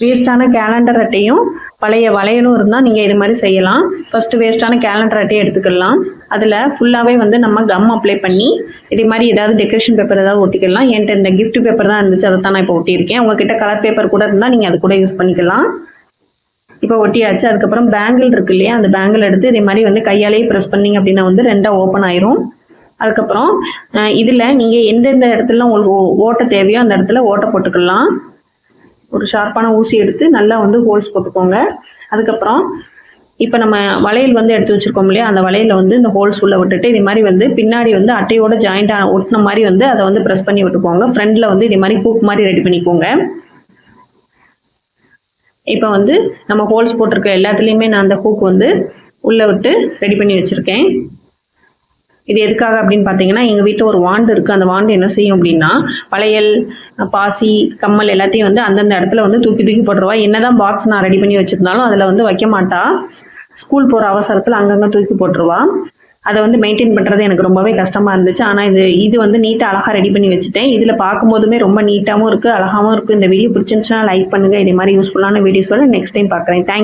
வேஸ்ட்டான calendar அட்டையும் பழைய வளையலும் இருந்தால் நீங்கள் இது மாதிரி செய்யலாம். ஃபஸ்ட்டு வேஸ்ட்டான கேலண்டர் அட்டையை எடுத்துக்கலாம். அதில் ஃபுல்லாகவே வந்து நம்ம கம் அப்ளை பண்ணி இதே மாதிரி ஏதாவது டெக்கரேஷன் பேப்பர் ஏதாவது ஒட்டிக்கலாம். என்கிட்ட இந்த கிஃப்ட் பேப்பர் தான் இருந்துச்சு அதை தான் நான் இப்போ ஒட்டியிருக்கேன். உங்ககிட்ட கலர் பேப்பர் கூட இருந்தால் நீங்கள் அது கூட யூஸ் பண்ணிக்கலாம். இப்போ ஒட்டியாச்சு. அதுக்கப்புறம் பேங்கிள் இருக்கு இல்லையா அந்த பேங்கிள் எடுத்து இதே மாதிரி வந்து கையாலேயே ப்ரெஸ் பண்ணீங்க அப்படின்னா வந்து ரெண்டாக ஓப்பன் ஆயிரும். அதுக்கப்புறம் இதில் நீங்கள் எந்தெந்த இடத்துல உங்களுக்கு ஓ- தேவையோ அந்த இடத்துல ஓட்டை போட்டுக்கலாம். ஒரு ஷார்ப்பான ஊசி எடுத்து நல்லா வந்து ஹோல்ஸ் போட்டுக்கோங்க. அதுக்கப்புறம் இப்போ நம்ம வளையல் வந்து எடுத்து வச்சுருக்கோம் இல்லையா? அந்த வளையலில் வந்து இந்த ஹோல்ஸ் உள்ள விட்டுட்டு இது மாதிரி வந்து பின்னாடி வந்து அட்டையோட ஜாயிண்ட் ஒட்டின மாதிரி வந்து அதை வந்து ப்ரெஸ் பண்ணி விட்டுக்கோங்க. ஃப்ரண்டில் வந்து இது மாதிரி ஹூக் மாதிரி ரெடி பண்ணிக்கோங்க. இப்போ வந்து நம்ம ஹோல்ஸ் போட்டிருக்க எல்லாத்துலேயுமே நான் அந்த ஹூக் வந்து உள்ளே விட்டு ரெடி பண்ணி வச்சுருக்கேன். இது எதுக்காக அப்படின்னு பார்த்தீங்கன்னா எங்கள் வீட்டில் ஒரு வாண்டு இருக்குது அந்த வாண்டு என்ன செய்யும் அப்படின்னா வளையல் பாசி கம்மல் எல்லாத்தையும் வந்து அந்தந்த இடத்துல வந்து தூக்கி தூக்கி போட்டுருவா. என்னதான் பாக்ஸ் நான் ரெடி பண்ணி வச்சுருந்தாலும் அதில் வந்து வைக்க மாட்டா. ஸ்கூல் போகிற அவசரத்தில் அங்கங்கே தூக்கி போட்டுருவா. அதை வந்து மெயின்டைன் பண்ணுறது எனக்கு ரொம்பவே கஷ்டமாக இருந்துச்சு. ஆனால் இது இது வந்து நீட்டாக அழகாக ரெடி பண்ணி வச்சுட்டேன். இதில் பார்க்கும்போதுமே ரொம்ப நீட்டாகவும் இருக்குது அழகாகவும் இருக்குது இந்த வீடியோ பிடிச்சிருந்துச்சுன்னா லைக் பண்ணுங்கள் இதே மாதிரி யூஸ்ஃபுல்லான வீடியோஸோட நெக்ஸ்ட் டைம் பார்க்குறேன் தேங்க்